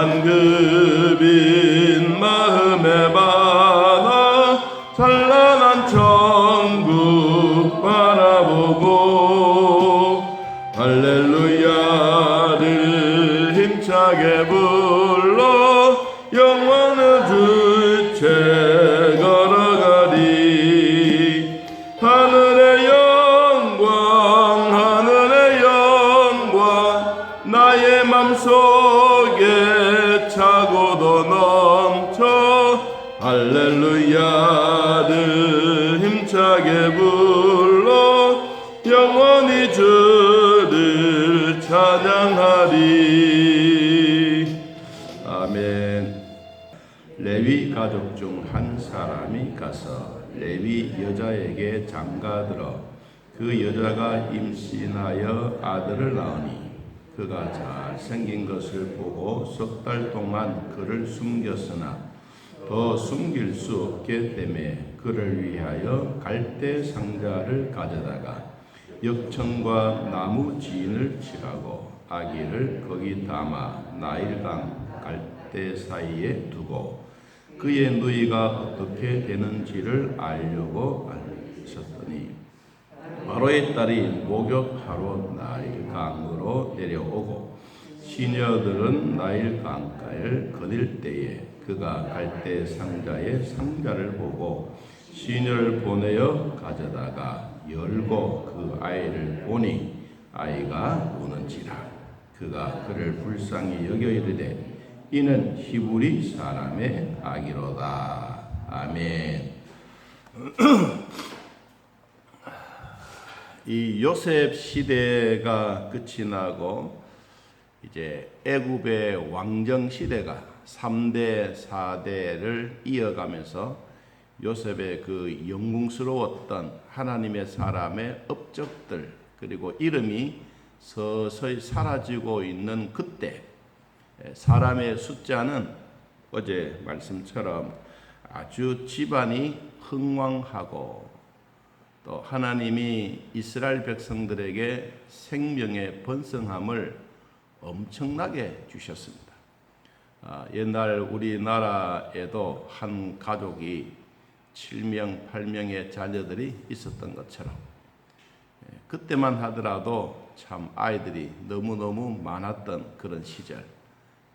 광명한 여자에게 장가들어 그 여자가 임신하여 아들을 낳으니 그가 잘 생긴 것을 보고 석 달 동안 그를 숨겼으나 더 숨길 수 없기 때문에 그를 위하여 갈대 상자를 가져다가 역청과 나무 지인을 칠하고 아기를 거기 담아 나일강 갈대 사이에 두고 그의 누이가 어떻게 되는지를 알려고 하셨더니 바로의 딸이 목욕하러 나일 강으로 내려오고 시녀들은 나일 강가를 거닐 때에 그가 갈대 상자의 상자를 보고 시녀를 보내어 가져다가 열고 그 아이를 보니 아이가 우는지라. 그가 그를 불쌍히 여겨 이르되 이는 히브리 사람의 아기로다. 아멘 이 요셉 시대가 끝이 나고 이제 애굽의 왕정 시대가 3대 4대를 이어가면서 요셉의 그 영웅스러웠던 하나님의 사람의 업적들 그리고 이름이 서서히 사라지고 있는 그때 사람의 숫자는 어제 말씀처럼 아주 집안이 흥왕하고 또 하나님이 이스라엘 백성들에게 생명의 번성함을 엄청나게 주셨습니다. 아, 옛날 우리나라에도 한 가족이 7명, 8명의 자녀들이 있었던 것처럼 예, 그때만 하더라도 참 아이들이 너무너무 많았던 그런 시절.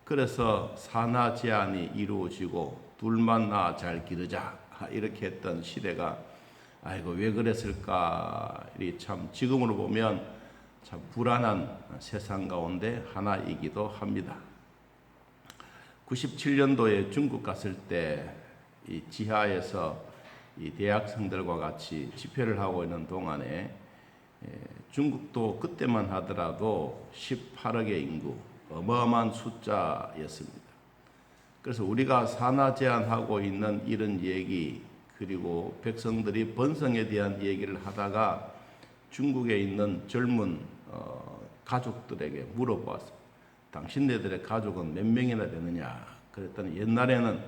그래서 산하 제한이 이루어지고 둘만 낳아 잘 기르자 이렇게 했던 시대가 아이고 왜 그랬을까 이 참 지금으로 보면 참 불안한 세상 가운데 하나이기도 합니다. 97년도에 중국 갔을 때 이 지하에서 이 대학생들과 같이 집회를 하고 있는 동안에 예, 중국도 그때만 하더라도 18억의 인구 어마어마한 숫자였습니다. 그래서 우리가 산하 제한하고 있는 이런 얘기 그리고 백성들이 번성에 대한 얘기를 하다가 중국에 있는 젊은 어, 가족들에게 물어보았습니다. 당신네들의 가족은 몇 명이나 되느냐? 그랬더니 옛날에는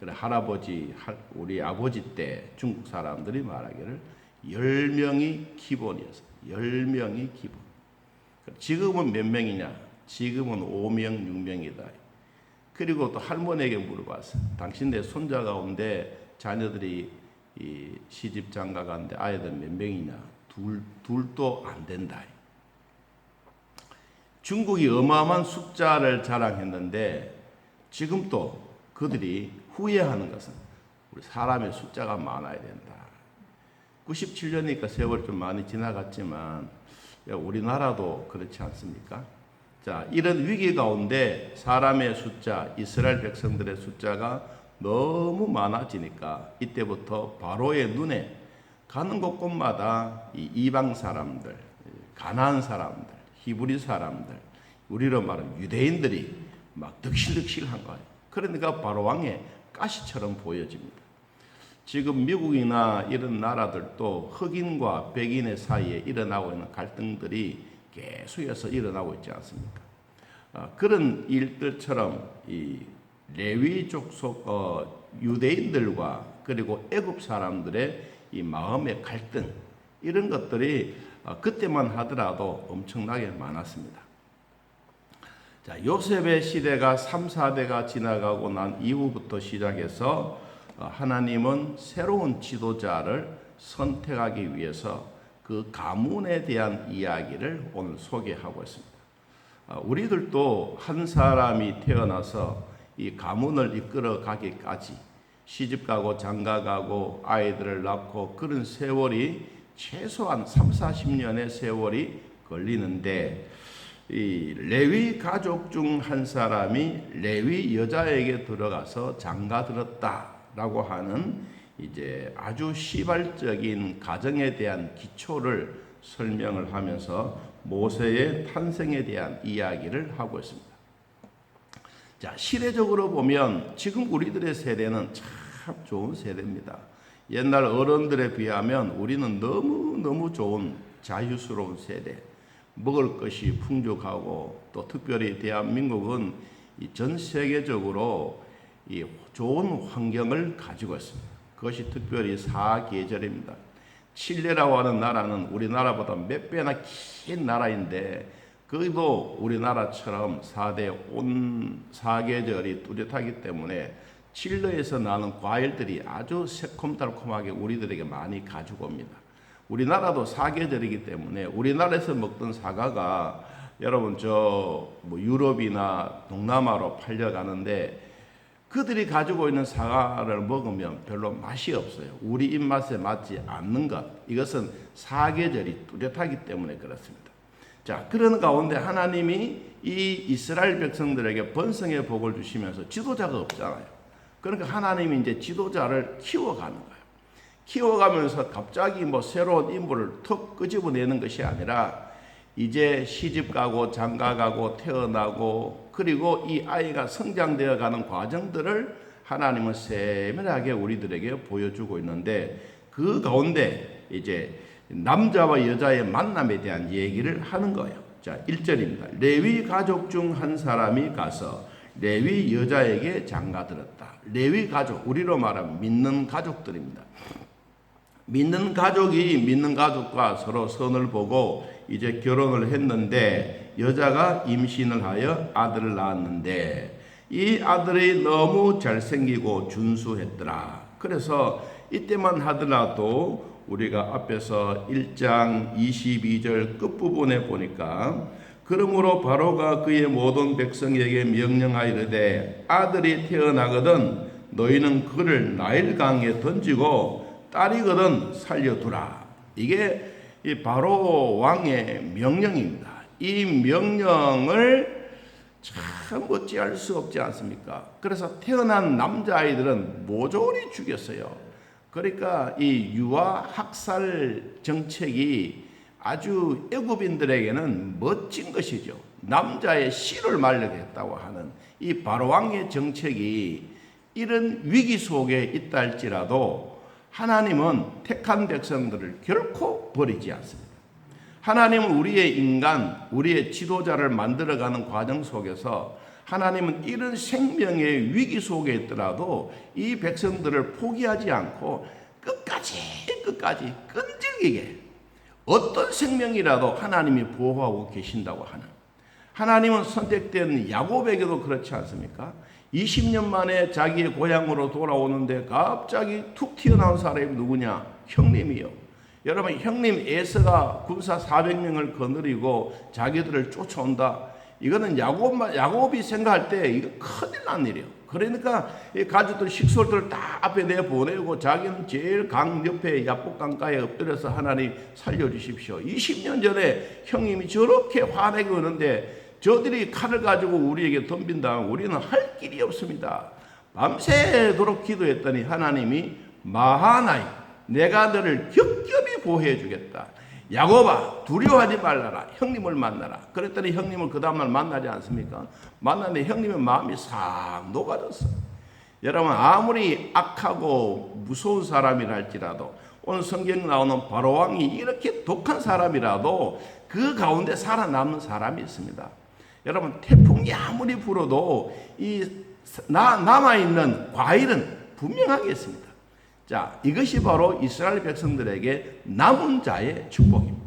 그래 할아버지, 할- 우리 아버지 때 중국 사람들이 말하기를 열 명이 기본이었어. 열 명이 기본. 지금은 몇 명이냐? 지금은 5명, 6명이다. 그리고 또 할머니에게 물어봤어. 당신네 손자 가운데 자녀들이 이 시집 장가 간데 아이들 몇 명이냐? 둘, 둘도 안 된다. 중국이 어마어마한 숫자를 자랑했는데 지금 또 그들이 후회하는 것은 우리 사람의 숫자가 많아야 된다. 97년이니까 세월이 좀 많이 지나갔지만 야, 우리나라도 그렇지 않습니까? 자, 이런 위기 가운데 사람의 숫자, 이스라엘 백성들의 숫자가 너무 많아지니까 이때부터 바로의 눈에 가는 곳곳마다 이 이방 사람들, 가나안 사람들, 히브리 사람들, 우리로 말하면 유대인들이 막 득실득실한 거예요. 그러니까 바로 왕의 가시처럼 보여집니다. 지금 미국이나 이런 나라들도 흑인과 백인의 사이에 일어나고 있는 갈등들이 계속해서 일어나고 있지 않습니까? 아, 그런 일들처럼 이 레위 족속 어, 유대인들과 그리고 애굽 사람들의 이 마음의 갈등 이런 것들이 어, 그때만 하더라도 엄청나게 많았습니다. 자, 요셉의 시대가 3, 4대가 지나가고 난 이후부터 시작해서 어, 하나님은 새로운 지도자를 선택하기 위해서 그 가문에 대한 이야기를 오늘 소개하고 있습니다. 어, 우리들도 한 사람이 태어나서 이 가문을 이끌어 가기까지 시집 가고 장가 가고 아이들을 낳고 그런 세월이 최소한 3, 40년의 세월이 걸리는데 이 레위 가족 중 한 사람이 레위 여자에게 들어가서 장가 들었다라고 하는 이제 아주 시발적인 가정에 대한 기초를 설명을 하면서 모세의 탄생에 대한 이야기를 하고 있습니다. 자, 시대적으로 보면 지금 우리들의 세대는 참 좋은 세대입니다. 옛날 어른들에 비하면 우리는 너무너무 좋은 자유스러운 세대. 먹을 것이 풍족하고 또 특별히 대한민국은 이전 세계적으로 이 좋은 환경을 가지고 있습니다. 그것이 특별히 사계절입니다. 칠레라고 하는 나라는 우리나라보다 몇 배나 긴 나라인데 그도 우리나라처럼 4대 온 사계절이 뚜렷하기 때문에 칠레에서 나는 과일들이 아주 새콤달콤하게 우리들에게 많이 가지고 옵니다. 우리나라도 사계절이기 때문에 우리나라에서 먹던 사과가 여러분 저 뭐 유럽이나 동남아로 팔려가는데 그들이 가지고 있는 사과를 먹으면 별로 맛이 없어요. 우리 입맛에 맞지 않는 것. 이것은 사계절이 뚜렷하기 때문에 그렇습니다. 자, 그런 가운데 하나님이 이 이스라엘 백성들에게 번성의 복을 주시면서 지도자가 없잖아요. 그러니까 하나님이 이제 지도자를 키워가는 거예요. 키워가면서 갑자기 뭐 새로운 인물을 턱 끄집어내는 것이 아니라 이제 시집 가고 장가 가고 태어나고 그리고 이 아이가 성장되어 가는 과정들을 하나님은 세밀하게 우리들에게 보여주고 있는데 그 가운데 이제 남자와 여자의 만남에 대한 얘기를 하는 거예요. 자, 1절입니다. 레위 가족 중 한 사람이 가서 레위 여자에게 장가 들었다. 레위 가족, 우리로 말하면 믿는 가족들입니다. 믿는 가족이 믿는 가족과 서로 선을 보고 이제 결혼을 했는데 여자가 임신을 하여 아들을 낳았는데 이 아들이 너무 잘생기고 준수했더라. 그래서 이때만 하더라도 우리가 앞에서 1장 22절 끝부분에 보니까 그러므로 바로가 그의 모든 백성에게 명령하이르되 아들이 태어나거든 너희는 그를 나일강에 던지고 딸이거든 살려두라. 이게 이 바로 왕의 명령입니다. 이 명령을 참 어찌할 수 없지 않습니까? 그래서 태어난 남자아이들은 모조리 죽였어요. 그러니까 이 유아 학살 정책이 아주 애굽인들에게는 멋진 것이죠. 남자의 씨를 말려겠다고 하는 이 바로왕의 정책이 이런 위기 속에 있다 할지라도 하나님은 택한 백성들을 결코 버리지 않습니다. 하나님은 우리의 인간, 우리의 지도자를 만들어가는 과정 속에서 하나님은 이런 생명의 위기 속에 있더라도 이 백성들을 포기하지 않고 끝까지 끝까지 끈질기게 어떤 생명이라도 하나님이 보호하고 계신다고 하는 하나님은 선택된 야곱에게도 그렇지 않습니까? 20년 만에 자기의 고향으로 돌아오는데 갑자기 툭 튀어나온 사람이 누구냐? 형님이요. 여러분 형님 에서가 군사 400명을 거느리고 자기들을 쫓아온다. 이거는 야곱 야곱이 생각할 때 이거 큰일 난 일이에요. 그러니까 이 가족들 식솔들 다 앞에 내 보내고 자기는 제일 강 옆에 야복 강가에 엎드려서 하나님 살려주십시오. 20년 전에 형님이 저렇게 화내고 오는데 저들이 칼을 가지고 우리에게 덤빈다. 우리는 할 길이 없습니다. 밤새도록 기도했더니 하나님이 마하나이 내가 너를 겹겹이 보호해 주겠다. 야곱아 두려워하지 말라라. 형님을 만나라. 그랬더니 형님을 그 다음날 만나지 않습니까? 만났는데 형님의 마음이 싹 녹아졌어. 여러분 아무리 악하고 무서운 사람이라 할지라도 오늘 성경 나오는 바로 왕이 이렇게 독한 사람이라도 그 가운데 살아남는 사람이 있습니다. 여러분 태풍이 아무리 불어도 이 나, 남아있는 과일은 분명하게 있습니다. 자, 이것이 바로 이스라엘 백성들에게 남은 자의 축복입니다.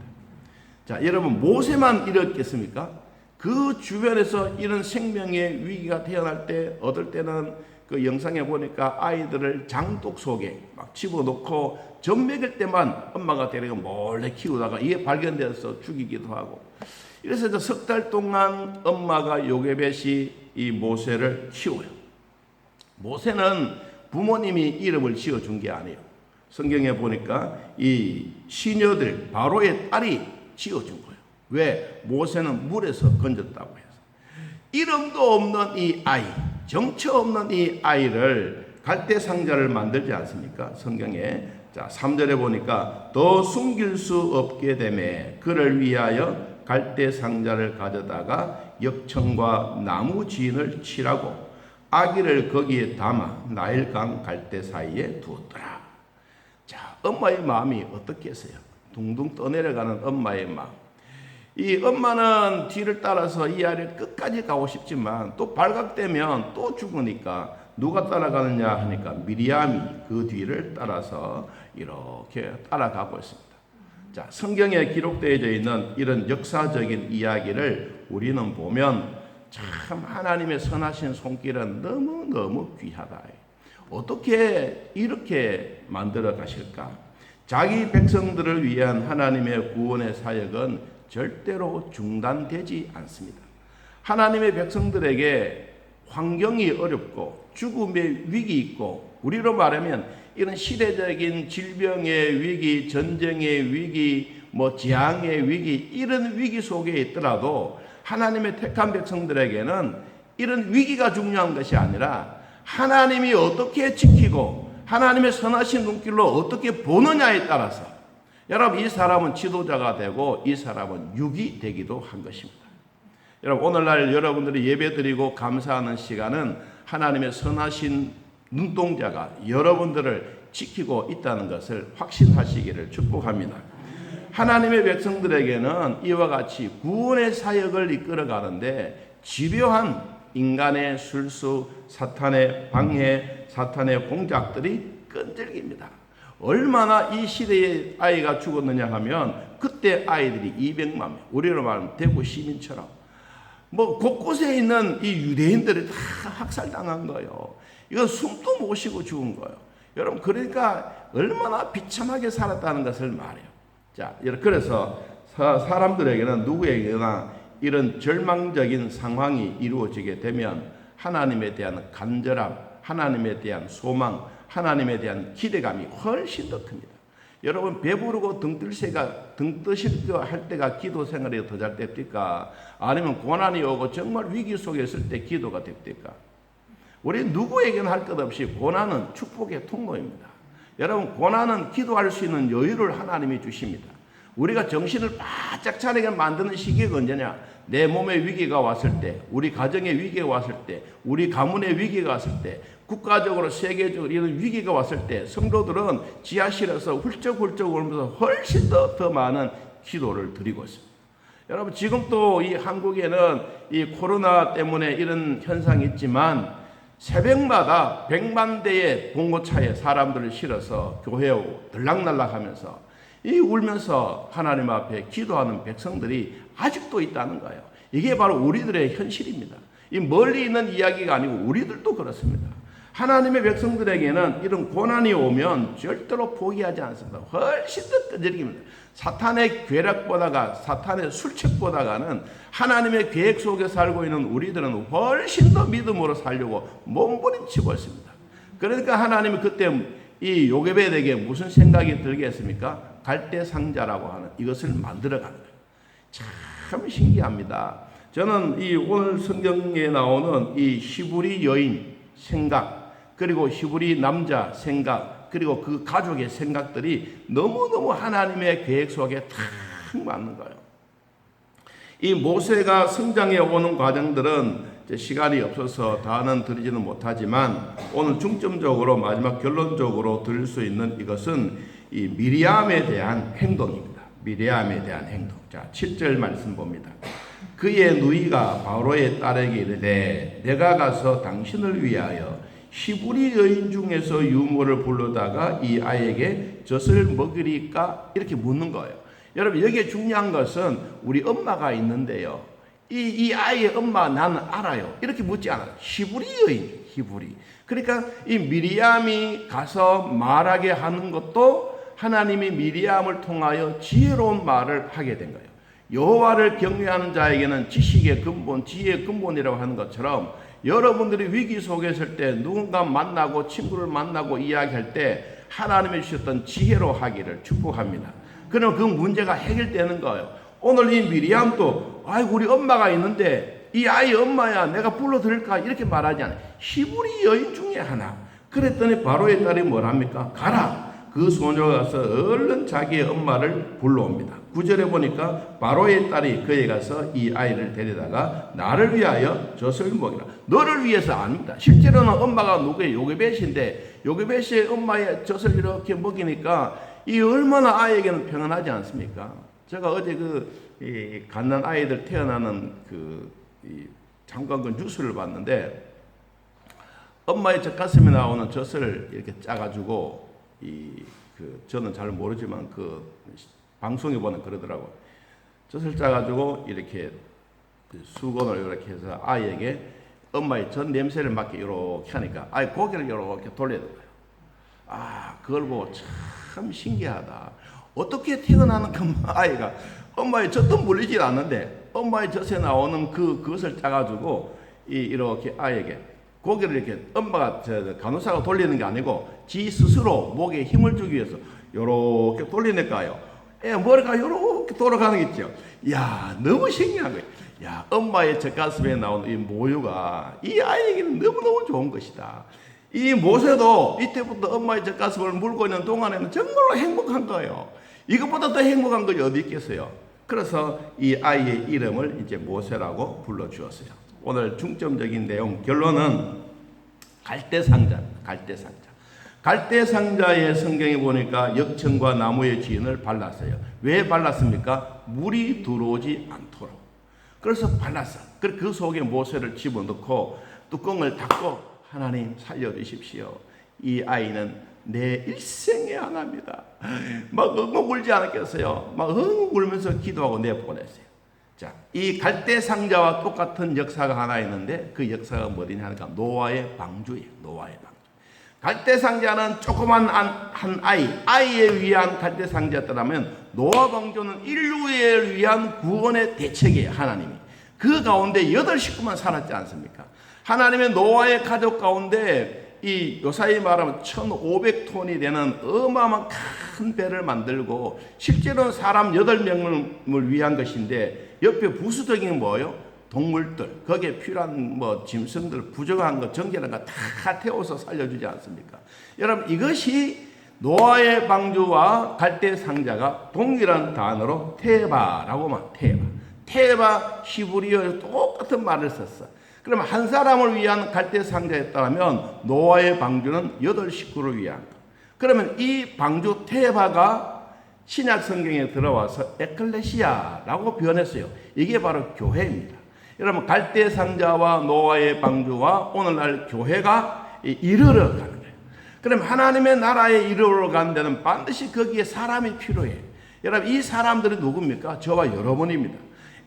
자, 여러분 모세만 이렇겠습니까? 그 주변에서 이런 생명의 위기가 태어날 때 어떨 때는 그 영상에 보니까 아이들을 장독 속에 막 집어넣고 젖 먹일 때만 엄마가 데리고 몰래 키우다가 이게 발견돼서 죽이기도 하고 이래서 석 달 동안 엄마가 요게벳이 이 모세를 키워요. 모세는 부모님이 이름을 지어 준 게 아니에요. 성경에 보니까 이 시녀들 바로의 딸이 지어 준 거예요. 왜? 모세는 물에서 건졌다고 해서. 이름도 없는 이 아이, 정처 없는 이 아이를 갈대 상자를 만들지 않습니까? 성경에 자 3절에 보니까 더 숨길 수 없게 되매 그를 위하여 갈대 상자를 가져다가 역청과 나무 지인을 칠하고 아기를 거기에 담아 나일강 갈대 사이에 두었더라. 자, 엄마의 마음이 어떻겠어요? 둥둥 떠내려가는 엄마의 마음. 이 엄마는 뒤를 따라서 이 아이를 끝까지 가고 싶지만 또 발각되면 또 죽으니까 누가 따라가느냐 하니까 미리암이 그 뒤를 따라서 이렇게 따라가고 있습니다. 자, 성경에 기록되어져 있는 이런 역사적인 이야기를 우리는 보면 참 하나님의 선하신 손길은 너무너무 귀하다. 어떻게 이렇게 만들어 가실까? 자기 백성들을 위한 하나님의 구원의 사역은 절대로 중단되지 않습니다. 하나님의 백성들에게 환경이 어렵고 죽음의 위기 있고 우리로 말하면 이런 시대적인 질병의 위기, 전쟁의 위기, 뭐 재앙의 위기 이런 위기 속에 있더라도 하나님의 택한 백성들에게는 이런 위기가 중요한 것이 아니라 하나님이 어떻게 지키고 하나님의 선하신 눈길로 어떻게 보느냐에 따라서 여러분 이 사람은 지도자가 되고 이 사람은 육이 되기도 한 것입니다. 여러분 오늘날 여러분들이 예배드리고 감사하는 시간은 하나님의 선하신 눈동자가 여러분들을 지키고 있다는 것을 확신하시기를 축복합니다. 하나님의 백성들에게는 이와 같이 구원의 사역을 이끌어 가는데 집요한 인간의 술수, 사탄의 방해, 사탄의 공작들이 끈질깁니다. 얼마나 이 시대의 아이가 죽었느냐 하면 그때 아이들이 200만 명, 우리로 말하면 대구 시민처럼 뭐 곳곳에 있는 이 유대인들이 다 학살당한 거예요. 이건 숨도 못 쉬고 죽은 거예요. 여러분 그러니까 얼마나 비참하게 살았다는 것을 말해요. 자, 그래서 사람들에게는 누구에게나 이런 절망적인 상황이 이루어지게 되면 하나님에 대한 간절함, 하나님에 대한 소망, 하나님에 대한 기대감이 훨씬 더 큽니다. 여러분 배부르고 등뜰새가 등떠실 할 때가 기도 생활이 더 잘 됩니까? 아니면 고난이 오고 정말 위기 속에 있을 때 기도가 됩니까? 우리 누구에게는 할것 없이 고난은 축복의 통로입니다. 여러분 고난은 기도할 수 있는 여유를 하나님이 주십니다. 우리가 정신을 바짝 차리게 만드는 시기가 언제냐? 내 몸에 위기가 왔을 때, 우리 가정에 위기가 왔을 때, 우리 가문에 위기가 왔을 때, 국가적으로 세계적으로 이런 위기가 왔을 때 성도들은 지하실에서 훌쩍훌쩍 울면서 훨씬 더, 더 많은 기도를 드리고 있습니다. 여러분 지금 또 이 한국에는 이 코로나 때문에 이런 현상이 있지만 새벽마다 백만 대의 봉고차에 사람들을 실어서 교회에 들락날락하면서 이 울면서 하나님 앞에 기도하는 백성들이 아직도 있다는 거예요. 이게 바로 우리들의 현실입니다. 이 멀리 있는 이야기가 아니고 우리들도 그렇습니다. 하나님의 백성들에게는 이런 고난이 오면 절대로 포기하지 않습니다. 훨씬 더 끈질깁니다. 사탄의 괴력보다가 사탄의 술책보다가는 하나님의 계획 속에 살고 있는 우리들은 훨씬 더 믿음으로 살려고 몸부림치고 있습니다. 그러니까 하나님이 그때 이 요게벳에게 무슨 생각이 들게 했습니까? 갈대 상자라고 하는 이것을 만들어 가는 거예요. 참 신기합니다. 저는 이 오늘 성경에 나오는 이 시부리 여인 생각 그리고 히브리 남자 생각 그리고 그 가족의 생각들이 너무너무 하나님의 계획 속에 탁 맞는 거예요. 이 모세가 성장해 오는 과정들은 시간이 없어서 다는 드리지는 못하지만 오늘 중점적으로 마지막 결론적으로 드릴 수 있는 이것은 이 미리암에 대한 행동입니다. 미리암에 대한 행동. 자, 7절 말씀 봅니다. 그의 누이가 바로의 딸에게 이르되 내가 가서 당신을 위하여 히브리 여인 중에서 유모를 불러다가 이 아이에게 젖을 먹으리까 이렇게 묻는 거예요. 여러분 여기에 중요한 것은 우리 엄마가 있는데요. 이, 이 아이의 엄마 나는 알아요. 이렇게 묻지 않아요. 히브리 여인, 히브리. 그러니까 이 미리암이 가서 말하게 하는 것도 하나님이 미리암을 통하여 지혜로운 말을 하게 된 거예요. 여호와를 경외하는 자에게는 지식의 근본, 지혜의 근본이라고 하는 것처럼 여러분들이 위기 속에 있을 때 누군가 만나고 친구를 만나고 이야기할 때 하나님이 주셨던 지혜로 하기를 축복합니다. 그럼 그 문제가 해결되는 거예요. 오늘 이 미리암도 아이고 우리 엄마가 있는데 이 아이 엄마야 내가 불러드릴까 이렇게 말하지 않아요. 히브리 여인 중에 하나. 그랬더니 바로의 딸이 뭐랍니까? 가라. 그 소녀가 가서 얼른 자기의 엄마를 불러옵니다. 구절에 보니까 바로의 딸이 그에 가서 이 아이를 데려다가 나를 위하여 젖을 먹이라. 너를 위해서 아닙니다. 실제로는 엄마가 누구예요? 요게벳인데 요게벳의 엄마의 젖을 이렇게 먹이니까 이 얼마나 아이에게는 평안하지 않습니까? 제가 어제 그 갓난 아이들 태어나는 그이 잠깐 그 뉴스를 봤는데 엄마의 젖가슴에 나오는 젖을 이렇게 짜가지고 이 그 저는 잘 모르지만 그 방송에 보는 그러더라고. 젖을 짜가지고 이렇게 그 수건을 이렇게 해서 아이에게 엄마의 젖 냄새를 맡게 이렇게 하니까 아이 고개를 이렇게 돌려야 돼요. 아 그걸 보고 참 신기하다. 어떻게 태어나는 그 아이가 엄마의 젖도 물리질 않는데 엄마의 젖에 나오는 그 그것을 짜가지고 이 이렇게 아이에게 고개를 이렇게 엄마가 저 간호사가 돌리는 게 아니고 지 스스로 목에 힘을 주기 위해서 요렇게 돌리니까요. 애 머리가 요렇게 돌아가는 게 있죠. 야 너무 신기한 거예요. 야 엄마의 젖가슴에 나오는 이 모유가 이 아이에게는 너무너무 좋은 것이다. 이 모세도 이때부터 엄마의 젖가슴을 물고 있는 동안에는 정말로 행복한 거예요. 이것보다 더 행복한 것이 어디 있겠어요? 그래서 이 아이의 이름을 이제 모세라고 불러주었어요. 오늘 중점적인 내용 결론은 갈대 상자, 갈대 상자. 갈대 상자의 성경에 보니까 역청과 나무의 지인을 발랐어요. 왜 발랐습니까? 물이 들어오지 않도록. 그래서 발랐어. 그 속에 모세를 집어넣고 뚜껑을 닫고 하나님 살려주십시오. 이 아이는 내 일생의 하나입니다. 막 엉엉 울지 않았겠어요. 막 엉엉 울면서 기도하고 내보냈어요. 자, 이 갈대 상자와 똑같은 역사가 하나 있는데 그 역사가 뭐냐 하니까 노아의 방주예요. 노아의 방주. 갈대 상자는 조그만 한 아이, 아이에 위한 갈대 상자였다면 노아 방주는 인류에 위한 구원의 대책이에요. 하나님이. 그 가운데 여덟 식구만 살았지 않습니까? 하나님의 노아의 가족 가운데 이 요사이 말하면 1,500톤이 되는 어마어마한 큰 배를 만들고 실제로는 사람 8명을 위한 것인데 옆에 부수적인 뭐요? 동물들 거기에 필요한 뭐 짐승들 부정한 거 정결한 거다 태워서 살려주지 않습니까? 여러분 이것이 노아의 방주와 갈대 상자가 동일한 단어로 테바라고 말 테바 테바 히브리어 똑같은 말을 썼어. 그러면 한 사람을 위한 갈대 상자였다면 노아의 방주는 여덟 식구를 위한 것. 그러면 이 방주 테바가 신약 성경에 들어와서 에클레시아라고 표현했어요. 이게 바로 교회입니다. 여러분 갈대 상자와 노아의 방주와 오늘날 교회가 이- 이르러 가는 거예요. 그럼 하나님의 나라에 이르러 가는 데는 반드시 거기에 사람이 필요해요. 여러분 이 사람들이 누굽니까? 저와 여러분입니다.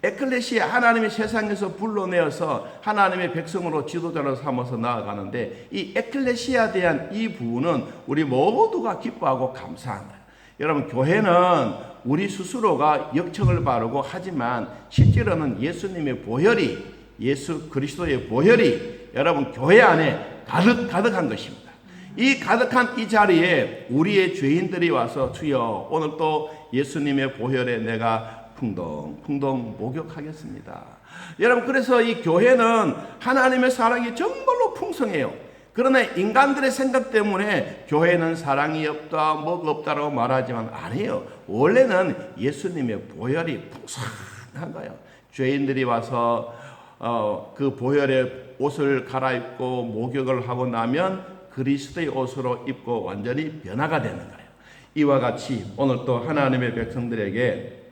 에클레시아 하나님의 세상에서 불러내어서 하나님의 백성으로 지도자로 삼아서 나아가는데 이 에클레시아에 대한 이 부분은 우리 모두가 기뻐하고 감사한 거예요. 여러분 교회는 우리 스스로가 역청을 바르고 하지만 실제로는 예수님의 보혈이 예수 그리스도의 보혈이 여러분 교회 안에 가득 가득한 것입니다. 이 가득한 이 자리에 우리의 죄인들이 와서 주여 오늘 또 예수님의 보혈에 내가 풍덩 풍덩 목욕하겠습니다. 여러분 그래서 이 교회는 하나님의 사랑이 정말로 풍성해요. 그러나 인간들의 생각 때문에 교회는 사랑이 없다, 뭐가 없다라고 말하지만 아니에요. 원래는 예수님의 보혈이 풍성한 거예요. 죄인들이 와서 어, 그 보혈의 옷을 갈아입고 목욕을 하고 나면 그리스도의 옷으로 입고 완전히 변화가 되는 거예요. 이와 같이 오늘 또 하나님의 백성들에게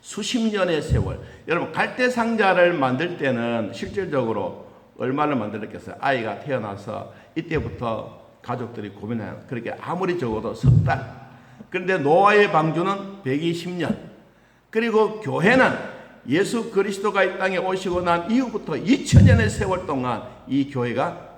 수십 년의 세월. 여러분 갈대 상자를 만들 때는 실질적으로 얼마를 만들었겠어요? 아이가 태어나서 이때부터 가족들이 고민해요. 그렇게 아무리 적어도 석 달. 그런데 노아의 방주는 120년. 그리고 교회는 예수 그리스도가 이 땅에 오시고 난 이후부터 2000년의 세월 동안 이 교회가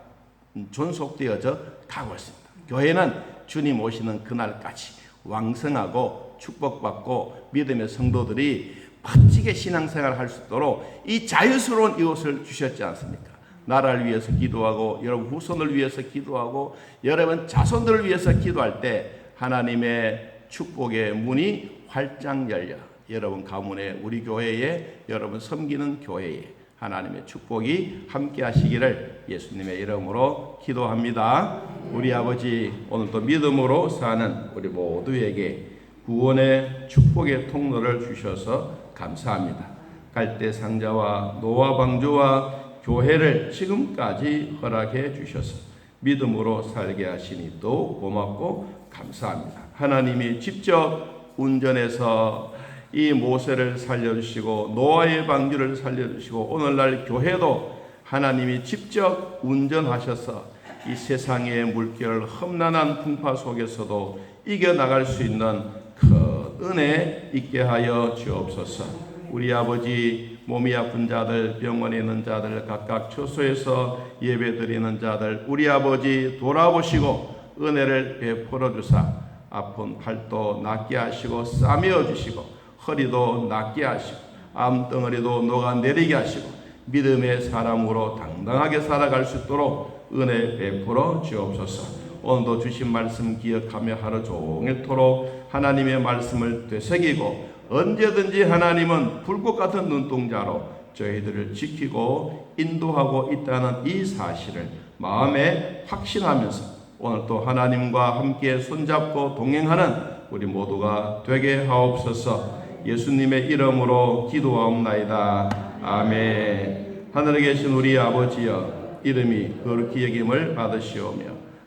존속되어져 가고 있습니다. 교회는 주님 오시는 그날까지 왕성하고 축복받고 믿음의 성도들이 멋지게 신앙생활을 할 수 있도록 이 자유스러운 이웃을 주셨지 않습니까? 나라를 위해서 기도하고 여러분 후손을 위해서 기도하고 여러분 자손들을 위해서 기도할 때 하나님의 축복의 문이 활짝 열려 여러분 가문에 우리 교회에 여러분 섬기는 교회에 하나님의 축복이 함께 하시기를 예수님의 이름으로 기도합니다. 우리 아버지 오늘도 믿음으로 사는 우리 모두에게 구원의 축복의 통로를 주셔서 감사합니다. 갈대 상자와 노아 방주와 교회를 지금까지 허락해 주셔서 믿음으로 살게 하시니 또 고맙고 감사합니다. 하나님이 직접 운전해서 이 모세를 살려주시고 노아의 방주를 살려주시고 오늘날 교회도 하나님이 직접 운전하셔서 이 세상의 물결 험난한 풍파 속에서도 이겨나갈 수 있는 큰 은혜 있게 하여 주옵소서 우리 아버지 몸이 아픈 자들 병원에 있는 자들 각각 처소에서 예배드리는 자들 우리 아버지 돌아보시고 은혜를 베풀어 주사 아픈 팔도 낫게 하시고 싸매어 주시고 허리도 낫게 하시고 암덩어리도 녹아내리게 하시고 믿음의 사람으로 당당하게 살아갈 수 있도록 은혜 베풀어 주옵소서. 오늘도 주신 말씀 기억하며 하루 종일토록 하나님의 말씀을 되새기고 언제든지 하나님은 불꽃 같은 눈동자로 저희들을 지키고 인도하고 있다는 이 사실을 마음에 확신하면서 오늘 또 하나님과 함께 손잡고 동행하는 우리 모두가 되게 하옵소서. 예수님의 이름으로 기도하옵나이다. 아멘. 하늘에 계신 우리 아버지여 이름이 거룩히 여김을 받으시오며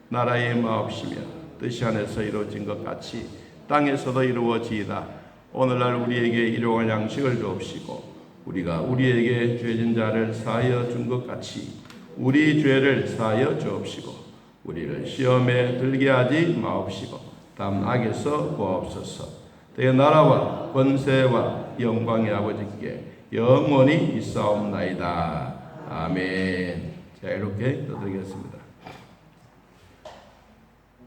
나라의 마옵시며 뜻이 안에서 이루어진 것 같이 땅에서도 이루어지이다. 오늘날 우리에게 일용할 양식을 주옵시고 우리가 우리에게 죄진 자를 사하여 준 것 같이 우리 죄를 사하여 주옵시고 우리를 시험에 들게 하지 마옵시고 다음 악에서 구하옵소서. 내 나라와 권세와 영광의 아버지께 영원히 있사옵나이다. 아멘. 자 이렇게 떠드리겠습니다.